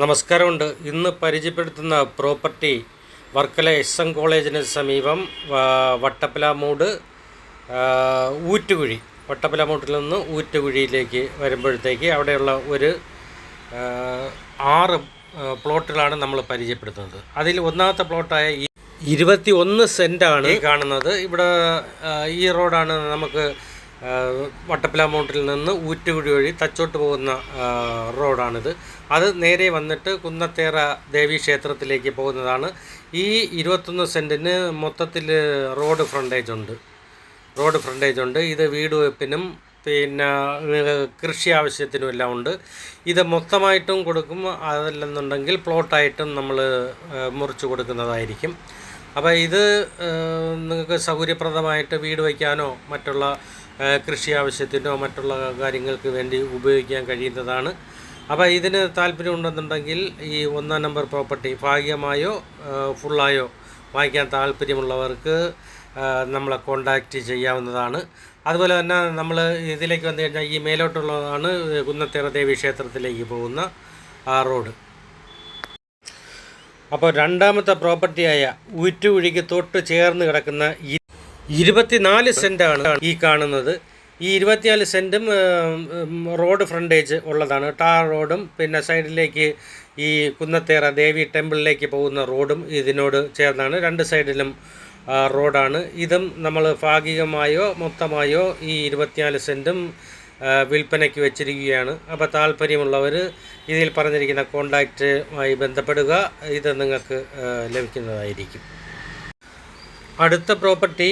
നമസ്കാരമുണ്ട്. ഇന്ന് പരിചയപ്പെടുത്തുന്ന പ്രോപ്പർട്ടി വർക്കല എസ് എം കോളേജിന് സമീപം വട്ടപ്പലാമൂട് ഊറ്റുകുഴി. വട്ടപ്പലാമൂട്ടിൽ നിന്ന് ഊറ്റുകുഴിയിലേക്ക് വരുമ്പോഴത്തേക്ക് അവിടെയുള്ള ഒരു ആറ് പ്ലോട്ടുകളാണ് നമ്മൾ പരിചയപ്പെടുത്തുന്നത്. അതിൽ ഒന്നാമത്തെ പ്ലോട്ടായ ഇരുപത്തി ഒന്ന് സെന്റാണ് കാണുന്നത്. ഇവിടെ ഈ റോഡാണ് നമുക്ക് ആ, വട്ടപ്പിലാമൗണ്ടിൽ നിന്ന് ഊറ്റുകുഴി വഴി തച്ചോട്ട് പോകുന്ന റോഡാണിത്. അത് നേരെ വന്നിട്ട് കുന്നത്തേറ ദേവി ക്ഷേത്രത്തിലേക്ക് പോകുന്നതാണ്. ഈ ഇരുപത്തൊന്ന് സെന്റിന് മൊത്തത്തിൽ റോഡ് ഫ്രണ്ടേജ് ഉണ്ട്. റോഡ് ഫ്രണ്ടേജ് ഉണ്ട്. ഇത് വീട് വെപ്പിനും പിന്നെ കൃഷി ആവശ്യത്തിനും എല്ലാം ഉണ്ട്. ഇത് മൊത്തമായിട്ടും കൊടുക്കും. അതല്ലെന്നുണ്ടെങ്കിൽ പ്ലോട്ടായിട്ടും നമ്മൾ മുറിച്ച് കൊടുക്കുന്നതായിരിക്കും. അപ്പോൾ ഇത് നിങ്ങൾക്ക് സൗകര്യപ്രദമായിട്ട് വീട് വയ്ക്കാനോ മറ്റുള്ള കൃഷി ആവശ്യത്തിനോ മറ്റുള്ള കാര്യങ്ങൾക്ക് വേണ്ടി ഉപയോഗിക്കാൻ കഴിയുന്നതാണ്. അപ്പോൾ ഇതിന് താല്പര്യമുണ്ടെന്നുണ്ടെങ്കിൽ ഈ ഒന്നാം നമ്പർ പ്രോപ്പർട്ടി ഭാഗികമായോ ഫുള്ളായോ വാങ്ങിക്കാൻ താല്പര്യമുള്ളവർക്ക് നമ്മളെ കോണ്ടാക്റ്റ് ചെയ്യാവുന്നതാണ്. അതുപോലെ തന്നെ നമ്മൾ ഇതിലേക്ക് വന്നു കഴിഞ്ഞാൽ ഈ മേലോട്ടുള്ളതാണ് കുന്നത്തേറ ദേവി ക്ഷേത്രത്തിലേക്ക് പോകുന്ന ആ റോഡ്. അപ്പോൾ രണ്ടാമത്തെ പ്രോപ്പർട്ടിയായ ഊറ്റുകുഴിക്ക് തൊട്ട് ചേർന്ന് കിടക്കുന്ന ഇരുപത്തിനാല് സെന്റാണ് ഈ കാണുന്നത്. ഈ ഇരുപത്തിനാല് സെന്റും റോഡ് ഫ്രണ്ടേജ് ഉള്ളതാണ്. ടാർ റോഡും പിന്നെ സൈഡിലേക്ക് ഈ കുന്നത്തേറ ദേവി ടെമ്പിളിലേക്ക് പോകുന്ന റോഡും ഇതിനോട് ചേർന്നാണ്. രണ്ട് സൈഡിലും റോഡാണ്. ഇതും നമ്മൾ ഭാഗികമായോ മൊത്തമായോ ഈ ഇരുപത്തിനാല് സെന്റും വിൽപ്പനയ്ക്ക് വെച്ചിരിക്കുകയാണ്. അപ്പോൾ താല്പര്യമുള്ളവർ ഇതിൽ പറഞ്ഞിരിക്കുന്ന കോണ്ടാക്റ്റുമായി ബന്ധപ്പെടുക. ഇത് നിങ്ങൾക്ക് ലഭിക്കുന്നതായിരിക്കും. അടുത്ത property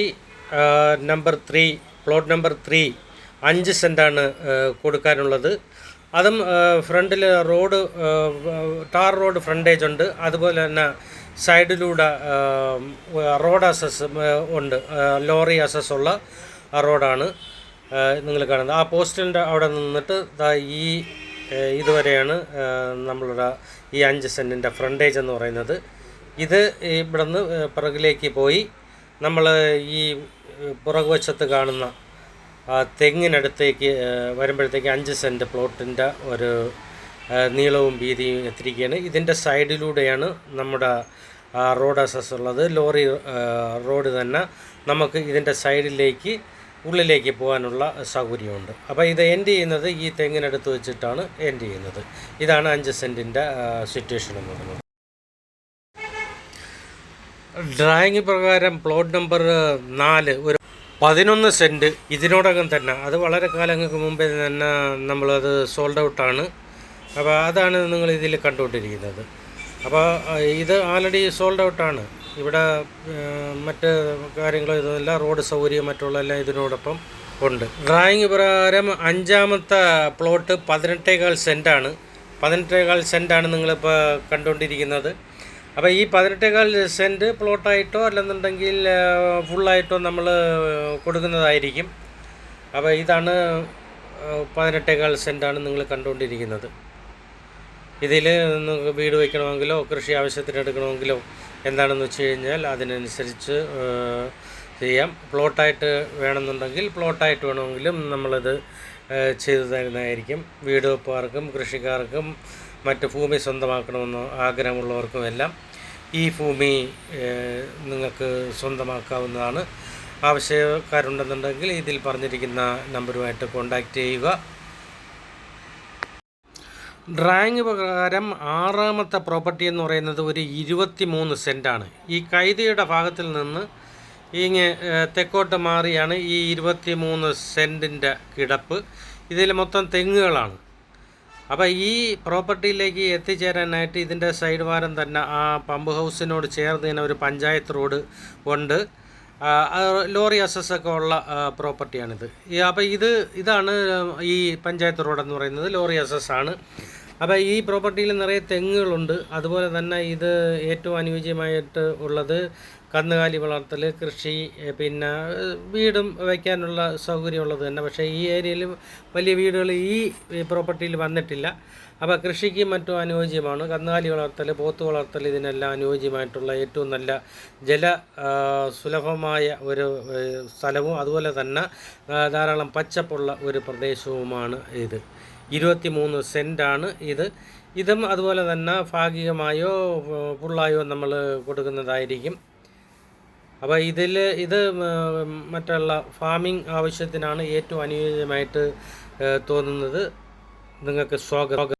number three plot number three അഞ്ച് സെന്റാണ് കൊടുക്കാനുള്ളത്. അതും ഫ്രണ്ടിൽ റോഡ് ടാർ റോഡ് ഫ്രണ്ടേജ് ഉണ്ട്. അതുപോലെ തന്നെ സൈഡിലൂടെ റോഡ് അസസ് ഉണ്ട്. ലോറി അസസ് ഉള്ള റോഡാണ്. നിങ്ങൾ കാണുന്നത്. ആ പോസ്റ്റിന്റെ അവിടെ നിന്നിട്ട് ഈ ഇതുവരെയാണ് നമ്മളുടെ ഈ അഞ്ച് സെന്റിന്റെ ഫ്രണ്ടേജ് എന്ന് പറയുന്നത്. ഇത് ഇവിടുന്ന് പിറകിലേക്ക് പോയി നമ്മൾ ഈ പുറകുവശത്ത് കാണുന്ന തെങ്ങിനടുത്തേക്ക് വരുമ്പോഴത്തേക്ക് അഞ്ച് സെന്റ് പ്ലോട്ടിന്റെ ഒരു നീളവും വീതിയും എത്തിരിക്കുകയാണ് ഇതിന്റെ സൈഡിലൂടെയാണ് നമ്മുടെ റോഡ് അസസ് ഉള്ളത്. ലോറി റോഡ് തന്നെ നമുക്ക് ഇതിന്റെ സൈഡിലേക്ക് ഉള്ളിലേക്ക് പോകാനുള്ള സൗകര്യമുണ്ട്. അപ്പോൾ ഇത് എൻഡ് ചെയ്യുന്നത് ഈ തെങ്ങിനടുത്ത് വെച്ചിട്ടാണ് എൻഡ് ചെയ്യുന്നത്. ഇതാണ് അഞ്ച് സെന്റിന്റെ സിറ്റുവേഷൻ എന്ന് പറയുന്നത്. ഡ്രായിങ് പ്രകാരം പ്ലോട്ട് നമ്പർ നാല് ഒരു പതിനൊന്ന് സെന്റ് ഇതിനോടകം തന്നെ. അത് വളരെ കാലങ്ങൾക്ക് മുമ്പേ തന്നെ നമ്മളത് സോൾഡ് ഔട്ടാണ് അപ്പോൾ അതാണ് നിങ്ങൾ ഇതിൽ കണ്ടുകൊണ്ടിരിക്കുന്നത്. അപ്പോൾ ഇത് ആൾറെഡി സോൾഡ് ഔട്ടാണ് ഇവിടെ മറ്റ് കാര്യങ്ങളോ ഇതൊന്നുമില്ല റോഡ് സൗകര്യം മറ്റുള്ള എല്ലാം ഇതിനോടൊപ്പം ഉണ്ട്. ഡ്രായിങ് പ്രകാരം അഞ്ചാമത്തെ പ്ലോട്ട് പതിനെട്ടേകാൽ സെന്റാണ് പതിനെട്ടേകാൽ സെന്റാണ് നിങ്ങളിപ്പോൾ കണ്ടുകൊണ്ടിരിക്കുന്നത്. അപ്പോൾ ഈ പതിനെട്ടേകാൽ സെന്റ് പ്ലോട്ടായിട്ടോ അല്ലെന്നുണ്ടെങ്കിൽ ഫുള്ളായിട്ടോ നമ്മൾ കൊടുക്കുന്നതായിരിക്കും. അപ്പോൾ ഇതാണ് പതിനെട്ടേകാൽ സെന്റാണ് നിങ്ങൾ കണ്ടുകൊണ്ടിരിക്കുന്നത്. ഇതിൽ വീട് വയ്ക്കണമെങ്കിലോ കൃഷി ആവശ്യത്തിന് എടുക്കണമെങ്കിലോ എന്താണെന്ന് വെച്ച് കഴിഞ്ഞാൽ അതിനനുസരിച്ച് ചെയ്യാം. പ്ലോട്ടായിട്ട് വേണമെന്നുണ്ടെങ്കിൽ പ്ലോട്ടായിട്ട് വേണമെങ്കിലും നമ്മളത് ചെയ്തു തരുന്നതായിരിക്കും. വീട് വെപ്പുകാർക്കും കൃഷിക്കാർക്കും മറ്റ് ഭൂമി സ്വന്തമാക്കണമെന്ന് ആഗ്രഹമുള്ളവർക്കും എല്ലാം ഈ ഭൂമി നിങ്ങൾക്ക് സ്വന്തമാക്കാവുന്നതാണ്. ആവശ്യക്കാരുണ്ടെന്നുണ്ടെങ്കിൽ ഇതിൽ പറഞ്ഞിരിക്കുന്ന നമ്പറുമായിട്ട് കോൺടാക്റ്റ് ചെയ്യുക. ഡ്രായിങ് പ്രകാരം ആറാമത്തെ പ്രോപ്പർട്ടി എന്ന് പറയുന്നത് ഒരു ഇരുപത്തി മൂന്ന് സെന്റാണ് ഈ കൈതയുടെ ഭാഗത്തിൽ നിന്ന് ഇങ്ങ് തെക്കോട്ട് മാറിയാണ് ഈ ഇരുപത്തി മൂന്ന് സെന്റിന്റെ കിടപ്പ്. ഇതിൽ മൊത്തം തെങ്ങുകളാണ്. അപ്പോൾ ഈ പ്രോപ്പർട്ടിയിലേക്ക് എത്തിച്ചേരാനായിട്ട് ഇതിന്റെ സൈഡ് വാരം തന്നെ ആ പമ്പ് ഹൗസിനോട് ചേർന്ന് തന്നെ ഒരു പഞ്ചായത്ത് റോഡ് ഉണ്ട്. ലോറി അസസ് ഒക്കെ ഉള്ള പ്രോപ്പർട്ടിയാണിത്. അപ്പോൾ ഇത് ഇതാണ് ഈ പഞ്ചായത്ത് റോഡ് എന്ന് പറയുന്നത് ലോറി അസസ് ആണ്. അപ്പോൾ ഈ പ്രോപ്പർട്ടിയിൽ നിറയെ തെങ്ങുകളുണ്ട്. അതുപോലെ തന്നെ ഇത് ഏറ്റവും അനുയോജ്യമായിട്ട് ഉള്ളത് കന്നുകാലി വളർത്തൽ കൃഷി പിന്നെ വീടും വയ്ക്കാനുള്ള സൗകര്യമുള്ളത് തന്നെ. പക്ഷേ ഈ ഏരിയയിൽ വലിയ വീടുകൾ ഈ പ്രോപ്പർട്ടിയിൽ വന്നിട്ടില്ല. അപ്പോൾ കൃഷിക്ക് മറ്റും അനുയോജ്യമാണ്. കന്നുകാലി വളർത്തൽ പോത്ത് വളർത്തൽ ഇതിനെല്ലാം അനുയോജ്യമായിട്ടുള്ള ഏറ്റവും നല്ല ജല സുലഭമായ ഒരു സ്ഥലവും അതുപോലെ തന്നെ ധാരാളം പച്ചപ്പുള്ള ഒരു പ്രദേശവുമാണ് ഇത്. ഇരുപത്തി മൂന്ന് സെന്റാണ് ഇത്. ഇതും അതുപോലെ തന്നെ ഭാഗികമായോ ഫുള്ളായോ നമ്മൾ കൊടുക്കുന്നതായിരിക്കും. അപ്പോൾ ഇതിൽ ഇത് മറ്റുള്ള ഫാമിംഗ് ആവശ്യത്തിനാണ് ഏറ്റവും അനുയോജ്യമായിട്ട് തോന്നുന്നത്. നിങ്ങൾക്ക് സ്വാഗതം.